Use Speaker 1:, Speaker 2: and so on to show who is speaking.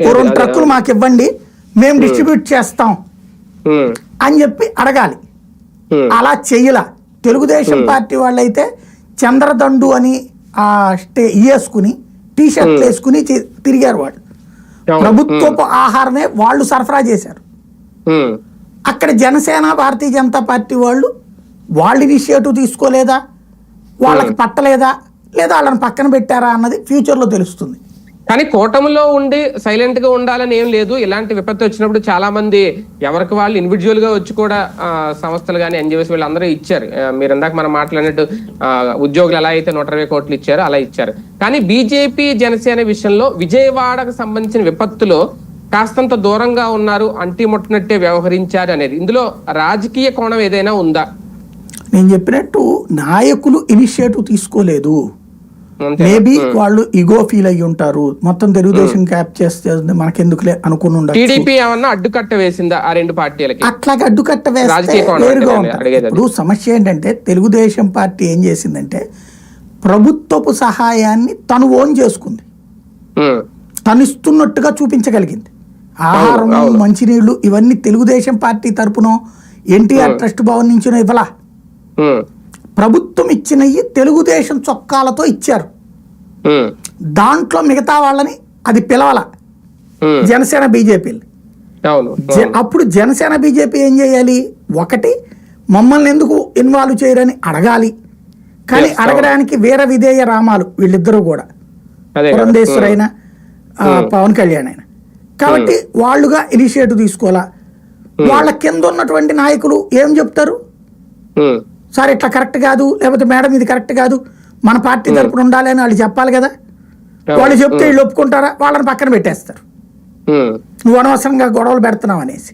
Speaker 1: ఓ రెండు ట్రక్కులు మాకు ఇవ్వండి మేము. డిస్ట్రిబ్యూట్ చేస్తాం. అని చెప్పి అడగాలి. అలా చెయ్యలా తెలుగుదేశం పార్టీ వాళ్ళైతే చంద్రదండు అని ఆ స్టే వేసుకుని టీ షర్ట్లు వేసుకుని తిరిగారు వాళ్ళు. ప్రభుత్వపు ఆహారమే వాళ్ళు సరఫరా చేశారు. అక్కడ జనసేన భారతీయ జనతా పార్టీ వాళ్ళు వాళ్ళు ఇనిషియేటివ్ తీసుకోలేదా? వాళ్ళకి పట్టలేదా? లేదా వాళ్ళని పక్కన పెట్టారా అన్నది ఫ్యూచర్లో తెలుస్తుంది.
Speaker 2: కానీ కూటమిలో ఉండి సైలెంట్గా ఉండాలని ఏం లేదు. ఇలాంటి విపత్తు వచ్చినప్పుడు చాలా మంది ఎవరికి వాళ్ళు ఇండివిజువల్గా వచ్చి కూడా సంస్థలు కానీ ఎన్జిఓస్ వీళ్ళందరూ ఇచ్చారు. మీరు ఇందాక మనం మాట్లాడినట్టు ఉద్యోగులు ఎలా అయితే నూట ఇరవై కోట్లు ఇచ్చారో అలా ఇచ్చారు. కానీ బీజేపీ జనసేన విషయంలో విజయవాడకు సంబంధించిన విపత్తులో కాస్తంత దూరంగా ఉన్నారు అంటి ముట్టినట్టే వ్యవహరించారు అనేది. ఇందులో రాజకీయ కోణం ఏదైనా ఉందా?
Speaker 1: నేను చెప్పినట్టు నాయకులు ఇనిషియేటివ్ తీసుకోలేదు. మేబీ వాళ్ళు ఇగో ఫీల్ అయ్యి ఉంటారు. మొత్తం తెలుగుదేశం క్యాప్ చేస్తే మనకెందుకులే అనుకుని
Speaker 2: టీడీపీ ఏమన్నా అడ్డుకట్ట వేసిందా ఆ రెండు పార్టీలకి?
Speaker 1: అట్లాగే అడ్డుకట్ట వేస్తే వేరుగా ఉంటుంది. ఇప్పుడు సమస్య ఏంటంటే తెలుగుదేశం పార్టీ ఏం చేసిందంటే ప్రభుత్వపు సహాయాన్ని తను ఓన్ చేసుకుంది. తను ఇస్తున్నట్టుగా చూపించగలిగింది. ఆహారం. మంచినీళ్ళు ఇవన్నీ తెలుగుదేశం పార్టీ తరపున ఎన్టీఆర్ ట్రస్ట్ భవన్ నుంచి ఇవ్వలా. ప్రభుత్వం ఇచ్చినవి తెలుగుదేశం చొక్కాలతో ఇచ్చారు. దాంట్లో మిగతా వాళ్ళని అది పిలవల. జనసేన బీజేపీలు జ- అప్పుడు జనసేన బీజేపీ ఏం చేయాలి? ఒకటి మమ్మల్ని ఎందుకు ఇన్వాల్వ్ చేయరని అడగాలి. కానీ. అడగడానికి వీర విధేయ రామాలు వీళ్ళిద్దరూ కూడా.
Speaker 2: అదే కదా.
Speaker 1: పురంధేశ్వర్ అయినా ఆ,
Speaker 2: Hmm.
Speaker 1: పవన్ కళ్యాణ్ అయినా. కాబట్టి వాళ్ళుగా ఇనిషియేటివ్ తీసుకోవాలా? వాళ్ళ కింద ఉన్నటువంటి నాయకులు ఏం చెప్తారు? సార్ ఇట్లా కరెక్ట్ కాదు లేకపోతే మేడం ఇది కరెక్ట్ కాదు మన పార్టీ తరపున ఉండాలి అని వాళ్ళు చెప్పాలి కదా. వాళ్ళు చెప్తే వీళ్ళు ఒప్పుకుంటారా? వాళ్ళని పక్కన పెట్టేస్తారు. నువ్వు అనవసరంగా గొడవలు పెడుతున్నావు అనేసి.